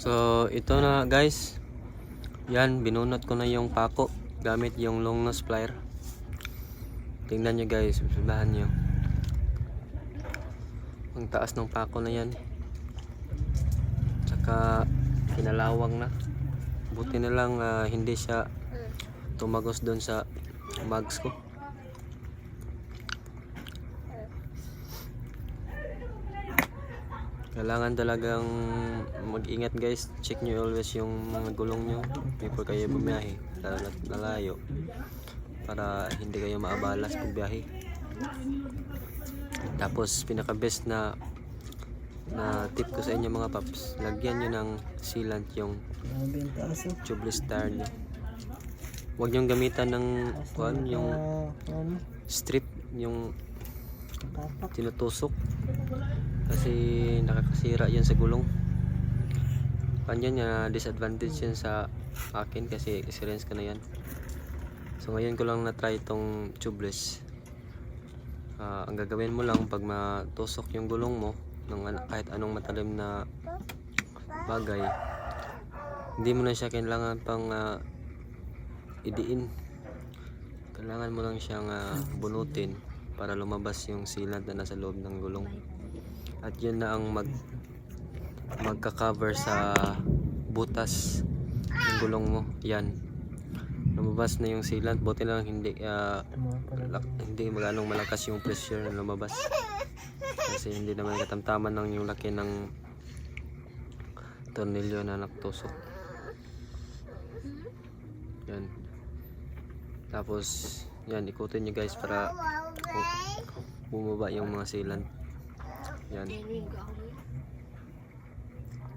So, ito na guys. Yan, binunot ko na yung pako gamit yung long nose plier. Tingnan nyo guys, susubahan nyo. Ang taas ng pako na yan. Tsaka, kinalawang na. Buti na lang ah, hindi siya tumagos doon sa mags ko. Kailangan talagang mag-ingat guys. Check nyo always yung mga gulong nyo before kayo bumiyahe. Lalo na't malayo. Para hindi kayo maabala sa pagbiyahe. Tapos pinaka best na na tip ko sa inyo mga paps. Lagyan nyo ng sealant yung tubeless tire nyo. Huwag nyo gamitan ng kuan, yung strip, yung tinutusok kasi nakakasira yan sa gulong. Kanyan niya disadvantage yan sa akin kasi experience ko na yan so ngayon ko lang na-try itong tubeless. Ah, ang gagawin mo lang pag matusok yung gulong mo ng kahit anong matalim na bagay hindi mo na siya kailangan pang ah, idiin. Kailangan mo lang siyang ah, bunutin para lumabas yung sealant na nasa loob ng gulong. At yun na ang mag magka-cover sa butas ng gulong mo. Yan. Lumabas na yung sealant buti lang hindi lak- hindi maganong malakas yung pressure na lumabas. Kasi hindi naman katamtaman ng yung laki ng tornilyo na naktusok. Yan. Tapos yan ikutin nyo guys para bu- bumaba yung mga sealant. Yan